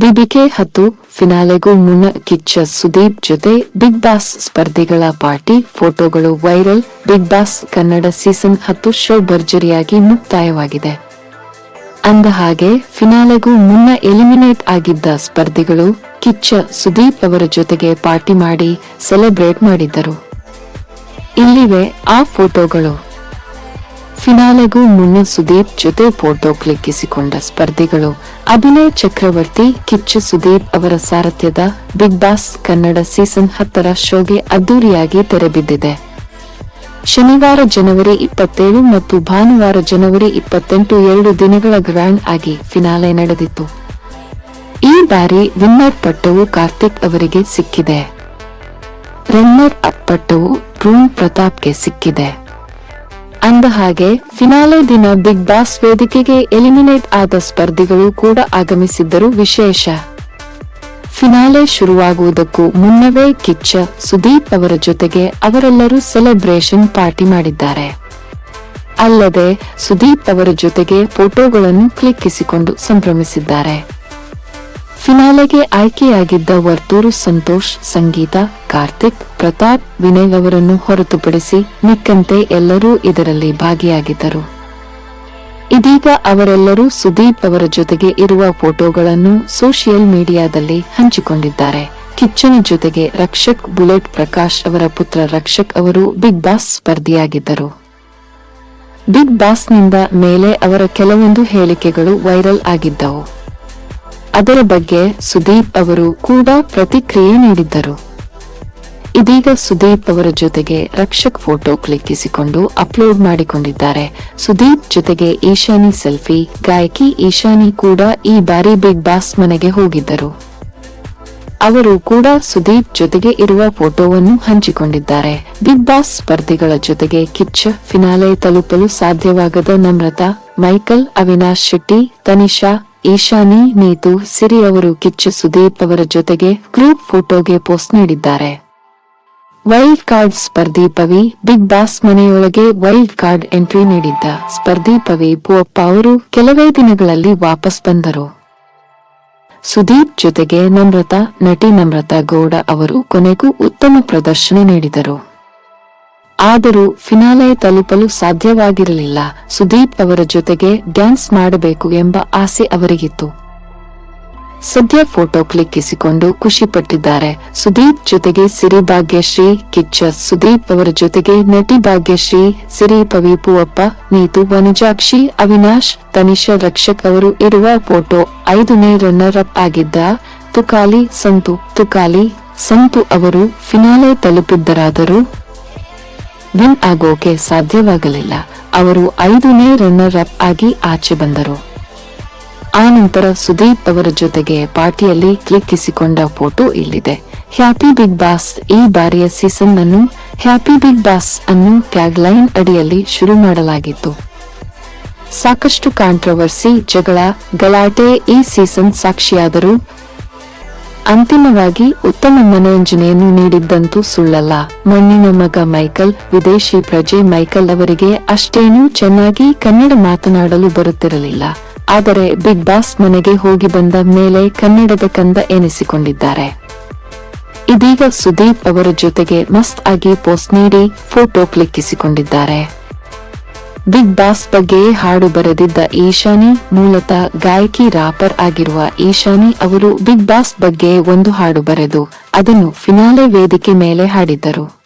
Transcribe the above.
BBK ಹತ್ತು ಫಿನಾಲೆಗೂ ಮುನ್ನ ಕಿಚ್ಚ ಸುದೀಪ್ ಜೊತೆ ಬಿಗ್ ಬಾಸ್ ಸ್ಪರ್ಧಿಗಳ ಪಾರ್ಟಿ ಫೋಟೋಗಳು viral Bigg Boss Kannada season ಹತ್ತು ಶೋ ಭರ್ಜರಿಯಾಗಿ ಮುಕ್ತಾಯವಾಗಿದೆ. ಅಂದ ಹಾಗೆ ಫಿನಾಲೆಗೂ ಮುನ್ನ ಎಲಿಮಿನೇಟ್ ಆಗಿದ್ದ ಸ್ಪರ್ಧಿಗಳು ಕಿಚ್ಚ ಸುದೀಪ್ ಅವರ ಜೊತೆಗೆ ಪಾರ್ಟಿ ಮಾಡಿ ಸೆಲೆಬ್ರೇಟ್ ಮಾಡಿದ್ದರು. ಇಲ್ಲಿವೆ ಆ ಫೋಟೋಗಳು ಫಿನಾಲೆಗೂ ಮುನ್ನ ಸುದೀಪ್ ಜೊತೆ ಫೋಟೋ ಕ್ಲಿಕ್ಕಿಸಿಕೊಂಡ ಸ್ಪರ್ಧಿಗಳು ಅಭಿನಯ್ ಚಕ್ರವರ್ತಿ ಕಿಚ್ಚು ಸುದೀಪ್ ಅವರ ಸಾರಥ್ಯದ ಬಿಗ್ ಬಾಸ್ ಕನ್ನಡ ಸೀಸನ್ ಹತ್ತರ ಶೋಗೆ ಅದ್ದೂರಿಯಾಗಿ ತೆರೆಬಿದ್ದಿದೆ ಶನಿವಾರ ಜನವರಿ ಇಪ್ಪತ್ತೇಳು ಮತ್ತು ಭಾನುವಾರ ಜನವರಿ ಇಪ್ಪತ್ತೆಂಟು ಎರಡು ದಿನಗಳ ಗ್ರ್ಯಾಂಡ್ ಆಗಿ ಫಿನಾಲೆ ನಡೆದಿತ್ತು. ಈ ಬಾರಿ ವಿನ್ನರ್ ಪಟ್ಟವು ಕಾರ್ತಿಕ್ ಅವರಿಗೆ ಸಿಕ್ಕಿದೆ. ರನ್ನರ್ ಅಪ್ ಪಟ್ಟವು ಪ್ರತಾಪ್ ಪ್ರತಾಪ್ಗೆ ಸಿಕ್ಕಿದೆ. ಅಂದ ಹಾಗೆ ಫಿನಾಲೆ ದಿನ ಬಿಗ್ ಬಾಸ್ ವೇದಿಕೆಗೆ ಎಲಿಮಿನೇಟ್ ಆದ ಸ್ಪರ್ಧಿಗಳು ಕೂಡ ಆಗಮಿಸಿದ್ದರು ವಿಶೇಷ. ಫಿನಾಲೆ ಶುರುವಾಗುವುದಕ್ಕೂ ಮುನ್ನವೇ ಕಿಚ್ಚ, ಸುದೀಪ್ ಅವರ ಜೊತೆಗೆ ಅವರೆಲ್ಲರೂ ಸೆಲೆಬ್ರೇಷನ್ ಪಾರ್ಟಿ ಮಾಡಿದ್ದಾರೆ. ಅಲ್ಲದೆ, ಸುದೀಪ್ ಅವರ ಜೊತೆಗೆ ಫೋಟೋಗಳನ್ನು ಕ್ಲಿಕ್ಕಿಸಿಕೊಂಡು ಸಂಭ್ರಮಿಸಿದ್ದಾರೆ. ಫಿನಾಲೆಗೆ ಆಯ್ಕೆಯಾಗಿದ್ದ ವರ್ತೂರು ಸಂತೋಷ್, ಸಂಗೀತ ಕಾರ್ತಿಕ್ ಪ್ರತಾಪ್ ವಿನಯ್ ಅವರನ್ನು ಹೊರತುಪಡಿಸಿ ಮಿಕ್ಕಂತೆ ಎಲ್ಲರೂ ಇದರಲ್ಲಿ ಭಾಗಿಯಾಗಿದ್ದರು. ಇದೀಗ ಅವರೆಲ್ಲರೂ ಸುದೀಪ್ ಅವರ ಜೊತೆಗೆ ಇರುವ ಫೋಟೋಗಳನ್ನು ಸೋಷಿಯಲ್ ಮೀಡಿಯಾದಲ್ಲಿ ಹಂಚಿಕೊಂಡಿದ್ದಾರೆ. ಕಿಚ್ಚನ ಜೊತೆಗೆ ರಕ್ಷಕ್, ಬುಲೆಟ್ ಪ್ರಕಾಶ್ ಅವರ ಪುತ್ರ ರಕ್ಷಕ್ ಅವರು ಬಿಗ್ ಬಾಸ್ ಸ್ಪರ್ಧಿಯಾಗಿದ್ದರು. ಬಿಗ್ ಬಾಸ್ನಿಂದ ಮೇಲೆ ಅವರ ಕೆಲವೊಂದು ಹೇಳಿಕೆಗಳು ವೈರಲ್ ಆಗಿದ್ದವು. ಅದರ ಬಗ್ಗೆ ಸುದೀಪ್ ಅವರು ಕೂಡ ಪ್ರತಿಕ್ರಿಯೆ ನೀಡಿದ್ದರು. ಇದೀಗ ಸುದೀಪ್ ಅವರ ಜೊತೆಗೆ ರಕ್ಷಕ್ ಫೋಟೋ ಕ್ಲಿಕ್ಕಿಸಿಕೊಂಡು ಅಪ್ಲೋಡ್ ಮಾಡಿಕೊಂಡಿದ್ದಾರೆ. ಸುದೀಪ್ ಜೊತೆಗೆ ಈಶಾನಿ ಸೆಲ್ಫಿ, ಗಾಯಕಿ ಈಶಾನಿ ಕೂಡ ಈ ಬಾರಿ ಬಿಗ್ ಬಾಸ್ ಮನೆಗೆ ಹೋಗಿದ್ದರು. ಅವರು ಕೂಡ ಸುದೀಪ್ ಜೊತೆಗೆ ಇರುವ ಫೋಟೋವನ್ನು ಹಂಚಿಕೊಂಡಿದ್ದಾರೆ. ಬಿಗ್ ಬಾಸ್ ಸ್ಪರ್ಧಿಗಳ ಜೊತೆಗೆ ಕಿಚ್ಚ ಫಿನಾಲೆ ತಲುಪಲು ಸಾಧ್ಯವಾಗದ ನಮ್ರತಾ, ಮೈಕಲ್, ಅವಿನಾಶ್ ಶೆಟ್ಟಿ, ತನಿಷಾ, ಈಶಾನಿ, ನೀತು, ಸಿರಿ ಅವರು ಕಿಚ್ಚ ಸುದೀಪ್ ಅವರ ಜೊತೆಗೆ ಗ್ರೂಪ್ ಫೋಟೋಗೆ ಪೋಸ್ಟ್ ನೀಡಿದ್ದಾರೆ. ವೈಲ್ಡ್ ಕಾರ್ಡ್ ಸ್ಪರ್ಧಿ ಪವಿ ಬಿಗ್ ಬಾಸ್ ಮನೆಯೊಳಗೆ ವೈಲ್ಡ್ ಕಾರ್ಡ್ ಎಂಟ್ರಿ ನೀಡಿದ್ದ ಸ್ಪರ್ಧಿ ಪವಿ ಬುವಪ್ಪ ಅವರು ಕೆಲವೇ ದಿನಗಳಲ್ಲಿ ವಾಪಸ್ ಬಂದರು. ಸುದೀಪ್ ಜೊತೆಗೆ ನಮ್ರತಾ, ನಟಿ ನಮ್ರತಾ ಗೌಡ ಅವರು ಕೊನೆಗೂ ಉತ್ತಮ ಪ್ರದರ್ಶನ ನೀಡಿದರು. ಆದರೂ ಫಿನಾಲೆ ತಲುಪಲು ಸಾಧ್ಯವಾಗಿರಲಿಲ್ಲ. ಸುದೀಪ್ ಅವರ ಜೊತೆಗೆ ಡ್ಯಾನ್ಸ್ ಮಾಡಬೇಕು ಎಂಬ ಆಸೆ ಅವರಿಗಿತ್ತು. ಸದ್ಯ ಫೋಟೋ ಕ್ಲಿಕ್ಕಿಸಿಕೊಂಡು ಖುಷಿ ಪಟ್ಟಿದ್ದಾರೆ ಸುದೀಪ್ ಜೊತೆಗೆ ಸಿರಿ ಭಾಗ್ಯಶ್ರೀ, ಕಿಚ್ಚ ಸುದೀಪ್ ಅವರ ಜೊತೆಗೆ ನಟಿ ಭಾಗ್ಯಶ್ರೀ, ಸಿರಿ ಪವಿ ಪೂವಪ್ಪ, ನೀತು ವನಜಾಕ್ಷಿ, ಅವಿನಾಶ್, ತನಿಷಾ ರಕ್ಷಕ್ ಅವರು ಇರುವ ಫೋಟೋ ಐದನೇ ರನ್ನರ್ ಅಪ್ ಆಗಿದ್ದ ತುಕಾಲಿ ಸಂತು. ತುಕಾಲಿ ಸಂತು ಅವರು ಫಿನಾಲೆ ತಲುಪಿದ್ದರಾದರೂ ವಿನ್ ಆಗೋಕೆ ಸಾಧ್ಯವಾಗಲಿಲ್ಲ. ಅವರು ಐದನೇ ರನ್ನರ್ ಅಪ್ ಆಗಿ ಆಚೆ ಬಂದರು. ಆ ನಂತರ ಸುದೀಪ್ ಅವರ ಜೊತೆಗೆ ಪಾರ್ಟಿಯಲ್ಲಿ ಕ್ಲಿಕ್ಕಿಸಿಕೊಂಡ ಫೋಟೋ ಇಲ್ಲಿದೆ. ಹ್ಯಾಪಿ ಬಿಗ್ ಬಾಸ್ ಈ ಬಾರಿಯ ಸೀಸನ್ ಅನ್ನು ಹ್ಯಾಪಿ ಬಿಗ್ ಬಾಸ್ ಅನ್ನು ಟ್ಯಾಗ್ ಲೈನ್ ಅಡಿಯಲ್ಲಿ ಶುರು ಮಾಡಲಾಗಿತ್ತು. ಸಾಕಷ್ಟು ಕಾಂಟ್ರವರ್ಸಿ, ಜಗಳ, ಗಲಾಟೆ ಈ ಸೀಸನ್ ಸಾಕ್ಷಿಯಾದರೂ ಅಂತಿಮವಾಗಿ ಉತ್ತಮ ಮನೋರಂಜನೆಯನ್ನು ನೀಡಿದ್ದಂತೂ ಸುಳ್ಳಲ್ಲ. ಮಣ್ಣಿನ ಮಗ ಮೈಕಲ್, ವಿದೇಶಿ ಪ್ರಜೆ ಮೈಕಲ್ ಅವರಿಗೆ ಅಷ್ಟೇನೂ ಚೆನ್ನಾಗಿ ಕನ್ನಡ ಮಾತನಾಡಲು ಬರುತ್ತಿರಲಿಲ್ಲ. ಆದರೆ ಬಿಗ್ ಬಾಸ್ ಮನೆಗೆ ಹೋಗಿ ಬಂದ ಮೇಲೆ ಕನ್ನಡದ ಕಂದ ಎನಿಸಿಕೊಂಡಿದ್ದಾರೆ. ಇದೀಗ ಸುದೀಪ್ ಅವರ ಜೊತೆಗೆ ಮಸ್ತ್ ಆಗಿ ಪೋಸ್ಟ್ ನೀಡಿ ಫೋಟೋ ಕ್ಲಿಕ್ಕಿಸಿಕೊಂಡಿದ್ದಾರೆ. ಬಿಗ್ ಬಾಸ್ ಬಗ್ಗೆ ಹಾಡು ಬರೆದಿದ್ದ ಈಶಾನಿ, ಮೂಲತಃ ಗಾಯಕಿ, ರಾಪರ್ ಆಗಿರುವ ಈಶಾನಿ ಅವರು ಬಿಗ್ ಬಾಸ್ ಬಗ್ಗೆ ಒಂದು ಹಾಡು ಬರೆದು ಅದನ್ನು ಫಿನಾಲೆ ವೇದಿಕೆ ಮೇಲೆ ಹಾಡಿದ್ದರು.